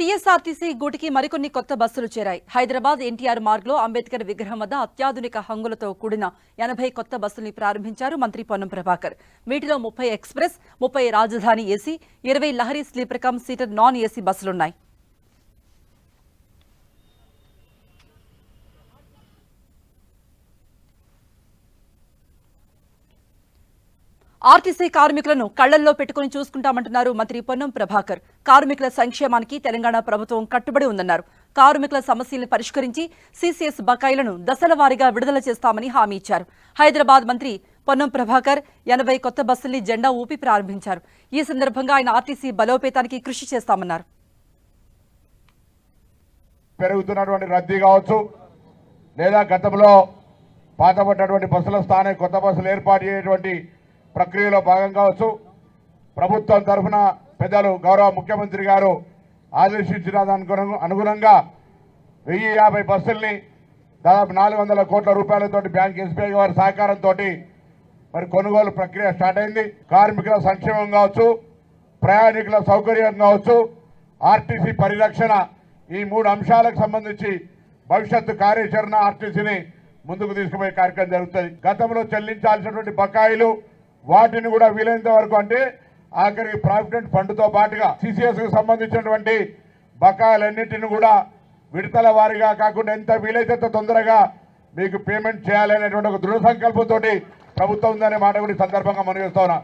TSRTC గూటికి మరికొన్ని కొత్త బస్సులు చేరాయి. హైదరాబాద్ ఎన్టీఆర్ మార్గ్లో అంబేద్కర్ విగ్రహం వద్ద అత్యాధునిక హంగులతో కూడిన ఎనభై కొత్త బస్సుల్ని ప్రారంభించారు మంత్రి పొన్నం ప్రభాకర్. వీటిలో ముప్పై ఎక్స్ప్రెస్ ముప్పై రాజధాని ఏసీ ఇరవై Lahari sleeper cum seater non AC బస్సులున్నాయి. RTC కార్మికులను కళ్ళల్లో పెట్టుకుని చూసుకుంటామంటున్నారు మంత్రి పొన్నం ప్రభాకర్. కార్మికుల సంక్షేమానికి తెలంగాణ ప్రభుత్వం కట్టుబడి ఉందన్నారు. కార్మికుల సమస్యలను పరిష్కరించి సీసీఎస్ బకాయిలను దశల వారీగా విడుదల చేస్తామని హామీ ఇచ్చారు. హైదరాబాద్ మంత్రి పొన్నం ప్రభాకర్ ఎనభై కొత్త బస్సుల్ని జెండా ఊపి ప్రారంభించారు. ఈ సందర్భంగా ఆయన ఆర్టీసీ బలోపేతానికి కృషి చేస్తామన్నారు. పెరుగుతున్నటువంటి రద్దీ కావచ్చు లేదా గతంలో పాతపడినటువంటి బస్సుల స్థానం కొత్త బస్సులు ఏర్పాటు చేయటువంటి ప్రక్రియలో భాగం కావచ్చు. ప్రభుత్వం తరఫున పెద్దలు గౌరవ ముఖ్యమంత్రి గారు ఆదేశించిన దానికి అనుగుణంగా వెయ్యి యాభై బస్సుల్ని దాదాపు నాలుగు వందల కోట్ల రూపాయలతో బ్యాంక్ ఎస్బీఐ వారి సహకారంతో మరి కొనుగోలు ప్రక్రియ స్టార్ట్ అయింది. కార్మికుల సంక్షేమం కావచ్చు ప్రయాణికుల సౌకర్యం కావచ్చు ఆర్టీసీ పరిరక్షణ ఈ మూడు అంశాలకు సంబంధించి భవిష్యత్తు కార్యాచరణ ఆర్టీసీని ముందుకు తీసుకుపోయే కార్యక్రమం జరుగుతుంది. గతంలో చెల్లించాల్సినటువంటి బకాయిలు వాటిని కూడా వీలైనంత వరకు అంటే ఆఖరికి ప్రావిడెంట్ ఫండ్తో పాటుగా సిసిఎస్కు సంబంధించినటువంటి బకాయిలన్నింటిని కూడా విడతల వారిగా కాకుండా ఎంత వీలైతే అంత తొందరగా మీకు పేమెంట్ చేయాలనేటువంటి ఒక దృఢ సంకల్పంతో ప్రభుత్వం ఉందనే మాట కూడా సందర్భంగా మనం చేస్తా ఉన్నా.